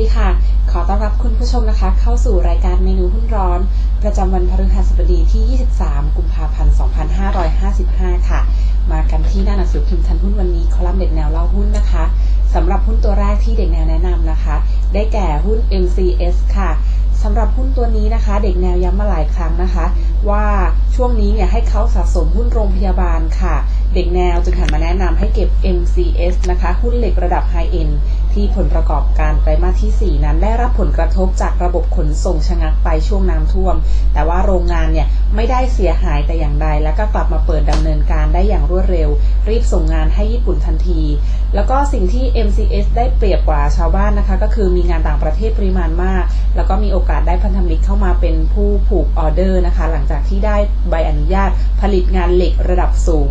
ดีค่ะ ขอต้อนรับคุณผู้ชมนะคะ เข้าสู่รายการเมนูหุ้นร้อน ประจำวันพฤหัสบดีที่ 23 กุมภาพันธ์ 2555 ค่ะ มากันที่หน้าหนังสือพิมพ์ทันหุ้นวันนี้คอลัมน์เด็กแนวเล่าหุ้นนะคะสำหรับหุ้นตัวแรกที่เด็กแนวแนะนำนะคะ ได้แก่หุ้น MCS ค่ะสำหรับหุ้นตัวนี้นะคะ เด็กแนวย้ำมาหลายครั้งนะคะ ว่าช่วงนี้เนี่ยให้เขาสะสมหุ้นโรงพยาบาลค่ะ เด็กแนวจึงหันมาแนะนำให้เก็บ MCS นะคะ หุ้นเหล็กระดับ High End ที่ผลประกอบการไตรมาสที่ 4 นั้นได้รับผลกระทบจากระบบขนส่งชะงักไปช่วงน้ำท่วม แต่ว่าโรงงานเนี่ยไม่ได้เสียหายแต่อย่างใด แล้วก็กลับมาเปิดดำเนินการได้อย่างรวดเร็ว รีบส่งงานให้ญี่ปุ่นทันที แล้วก็สิ่งที่ MCS ได้เปรียบกว่าชาวบ้านนะคะ ก็คือมีงานต่างประเทศปริมาณมาก แล้วก็มีโอกาสได้พันธมิตรเข้ามาเป็นผู้ผูกออเดอร์นะคะ หลังจากที่ได้ใบอนุญาตผลิตงานเหล็กระดับสูง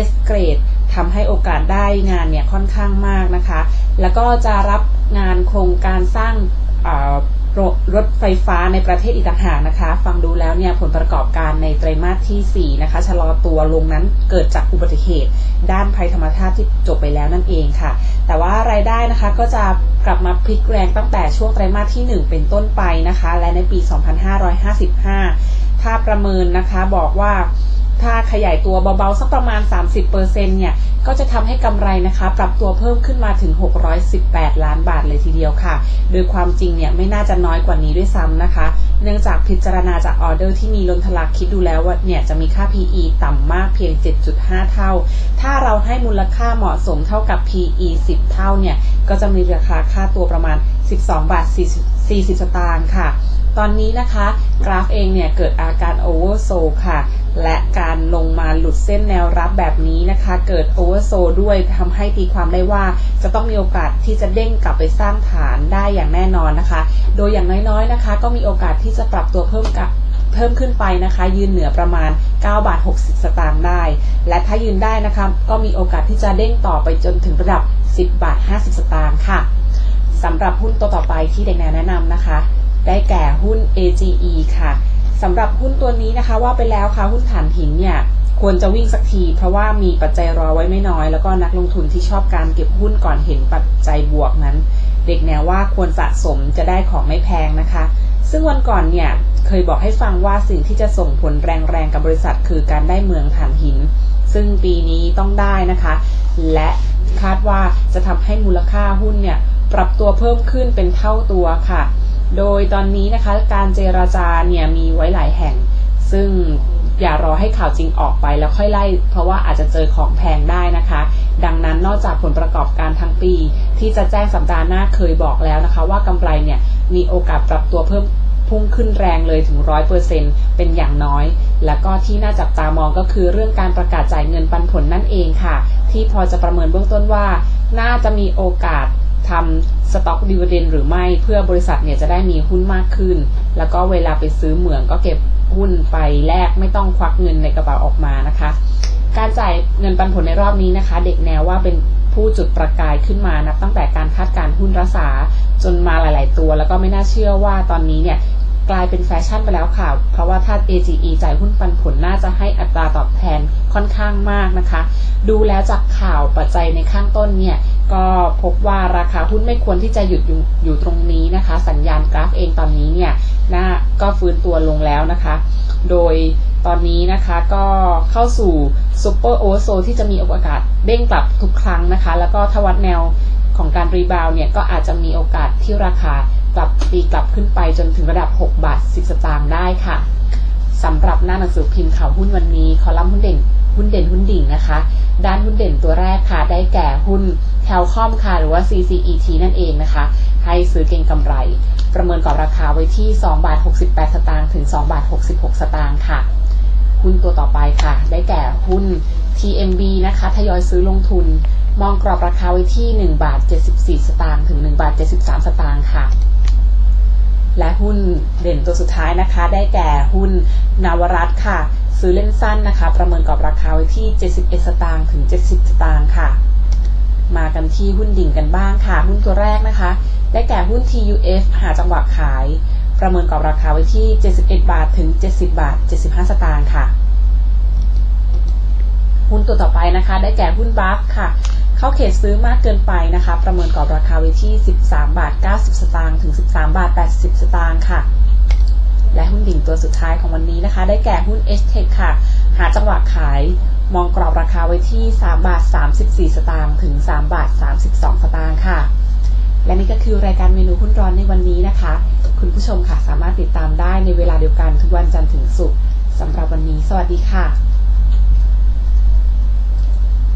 S เกรดทำให้โอกาสได้งานเนี่ยค่อนข้างมากนะคะ แล้วก็จะรับงานโครงการสร้างรถไฟฟ้าในประเทศอีกต่างหากนะคะ ฟังดูแล้วเนี่ยผลประกอบการในไตรมาสที่ 4 นะคะชะลอตัวลงนั้นเกิดจากอุบัติเหตุ ด้านภัยธรรมชาติที่จบไปแล้วนั่นเองค่ะ แต่ว่ารายได้นะคะก็จะกลับมาพลิกแรงตั้งแต่ช่วงไตรมาสที่ 1 เป็นต้นไปนะคะ และในปี 2555 ถ้าประเมินนะคะบอกว่า ถ้าขยายตัวเบาๆ สักประมาณ 30%เนี่ย ก็จะทำให้กำไรนะคะ ปรับตัวเพิ่มขึ้นมาถึง 618 ล้านบาทเลยทีเดียวค่ะ โดยความจริงเนี่ยไม่น่าจะน้อยกว่านี้ด้วยซ้ำนะคะ เนื่องจากพิจารณาจากออเดอร์ที่มีล้นทะลักคิดดูแล้วว่าเนี่ยจะมีค่า PE ต่ำมากเพียง 7.5 เท่า ถ้าเราให้มูลค่าเหมาะสมเท่ากับ PE 10 เท่าเนี่ย ก็จะมีราคาค่าตัวประมาณ 12 บาท 40 สตางค์ค่ะ ตอนนี้นะคะกราฟเองเนี่ยเกิดอาการโอเวอร์โซค่ะ และการลงมาหลุดเส้นแนวรับแบบนี้นะคะ เกิดโอเวอร์โซด้วยทำให้ตีความได้ว่าจะต้องมีโอกาสที่จะเด้งกลับไปสร้างฐานได้อย่างแน่นอนนะคะ โดยอย่างน้อยๆนะคะ ก็มีโอกาสที่จะปรับตัวเพิ่มกับเพิ่มขึ้นไปนะคะ ยืนเหนือประมาณ 9 บาท 60 สตางค์ได้ และถ้ายืนได้นะคะ ก็มีโอกาสที่จะเด้งต่อไปจนถึงระดับ 10 บาท 50 สตางค์ค่ะ สำหรับหุ้นตัวต่อไปที่เด็กแนวแนะนำนะคะ ได้แก่หุ้น AGE ค่ะสำหรับหุ้นตัวนี้นะคะว่าไปแล้วค่ะหุ้นฐานหินเนี่ยควรจะวิ่งสักที เพราะว่ามีปัจจัยรอไว้ไม่น้อย แล้วก็นักลงทุนที่ชอบการเก็บหุ้นก่อนเห็นปัจจัยบวกนั้น เด็กแนวว่าควรสะสมจะได้ของไม่แพงนะคะ ซึ่งวันก่อนเนี่ยเคยบอกให้ฟังว่าสิ่งที่จะส่งผลแรงๆกับบริษัท คือการได้เมืองฐานหิน ซึ่งปีนี้ต้องได้นะคะ และคาดว่าจะทำให้มูลค่าหุ้นเนี่ย ปรับตัวเพิ่มขึ้นเป็นเท่าตัวค่ะ โดยตอนนี้นะคะการเจราจาเนี่ยมีไว้หลายแห่ง ซึ่งอย่ารอให้ข่าวจริงออกไปแล้วค่อยไล่ เพราะว่าอาจจะเจอของแพงได้นะคะ ดังนั้นนอกจากผลประกอบการทั้งปี ที่จะแจ้งสัปดาห์หน้าเคยบอกแล้วนะคะ ว่ากำไรเนี่ยมีโอกาสปรับตัวเพิ่มพุ่งขึ้นแรงเลยถึงร้อยเปอร์เซ็นเป็นอย่างน้อย แล้วก็ที่น่าจับตามองก็คือเรื่องการประกาศจ่ายเงินปันผลนั่นเองค่ะ ที่พอจะประเมินเบื้องต้นว่า น่าจะมีโอกาส ทำสต็อกดิวเดนหรือไม่เพื่อบริษัทเนี่ยจะได้มีหุ้นมากขึ้น แล้วก็เวลาไปซื้อเหมืองก็เก็บหุ้นไปแลกไม่ต้องควักเงินในกระเป๋าออกมานะคะ การจ่ายเงินปันผลในรอบนี้นะคะ เด็กแนวว่าเป็นผู้จุดประกายขึ้นมานับตั้งแต่การคาดการหุ้นรักษาจนมาหลาย ๆ ตัว แล้วก็ไม่น่าเชื่อว่าตอนนี้เนี่ยกลายเป็นแฟชั่นไปแล้วค่ะ เพราะว่าถ้า AGE จ่ายหุ้นปันผลน่าจะให้อัตราตอบแทนค่อนข้างมากนะคะ ดูแล้วจากข่าวปัจจัยในข้างต้นเนี่ย ก็พบว่าราคาหุ้นไม่ควรที่จะหยุดอยู่อยู่ตรงนี้นะคะ สัญญาณกราฟเองตอนนี้เนี่ยน่าก็ฟื้นตัวลงแล้วนะคะ โดยตอนนี้นะคะก็เข้าสู่ซูเปอร์โอเวอร์โซที่จะมีโอกาสเด้งกลับทุกครั้งนะคะ แล้วก็ทวัดแนวของการรีบาวเนี่ยก็อาจจะมีโอกาสที่ราคากลับตีกลับขึ้นไปจนถึงระดับ 6 บาท 10 สตางค์ได้ค่ะสำหรับหน้าหนังสือพิมพ์ข่าวหุ้นวันนี้ คอลัมน์หุ้นเด่น หุ้นเด่นหุ้นดิ่งนะคะ ด้านหุ้นเด่นตัวแรกค่ะ ได้แก่หุ้นแคลคอมค่ะ หรือว่า CCET นั่นเองนะคะ ให้ซื้อเก่งกำไร ประเมินกรอบราคาไว้ที่2บาท68 สตางค์ถึง2บาท66 สตางค์ค่ะ หุ้นตัวต่อไปค่ะ ได้แก่หุ้น TMB นะคะทยอยซื้อลงทุน มองกรอบราคาไว้ที่ 1 บาท 74 สตางค์ถึง1บาท 73 สตางค์ค่ะและหุ้นเด่นตัวสุดท้ายนะคะ ได้แก่หุ้นนาวรัตค่ะ ซื้อเล่นสั้นนะคะ ประเมินกรอบราคาไว้ที่ 71 สตางค์ถึง 70 สตางค์ค่ะ มากันที่หุ้นดิ่งกันบ้างค่ะ หุ้นตัวแรกนะคะ ได้แก่หุ้น TUF หาจังหวะขาย ประเมินกรอบราคาไว้ที่ 71 บาทถึง 70 บาท 75 สตางค์ค่ะ หุ้นตัวต่อไปนะคะ ได้แก่หุ้นบัฟค่ะ เข้าเขตซื้อมากเกินไปนะคะ ประเมินกรอบราคาไว้ที่ 13 บาท 90 สตางค์ถึง 13 บาท 80 สตางค์ค่ะ และหุ้นดิ่งตัวสุดท้ายของวันนี้นะคะ ได้แก่หุ้น h t e c h ค่ะ หาจังหวะขายมองกรอบราคาไว้ที่ 3 บาท 34 สตางค์ถึง 3 บาท 32 สตางค์ค่ะ และนี่ก็คือรายการเมนูหุ้นร้อนในวันนี้นะคะ คุณผู้ชมค่ะสามารถติดตามได้ในเวลาเดียวกันทุกวันจันทร์ถึงศุกร์สำหรับวันนี้ สวัสดีค่ะ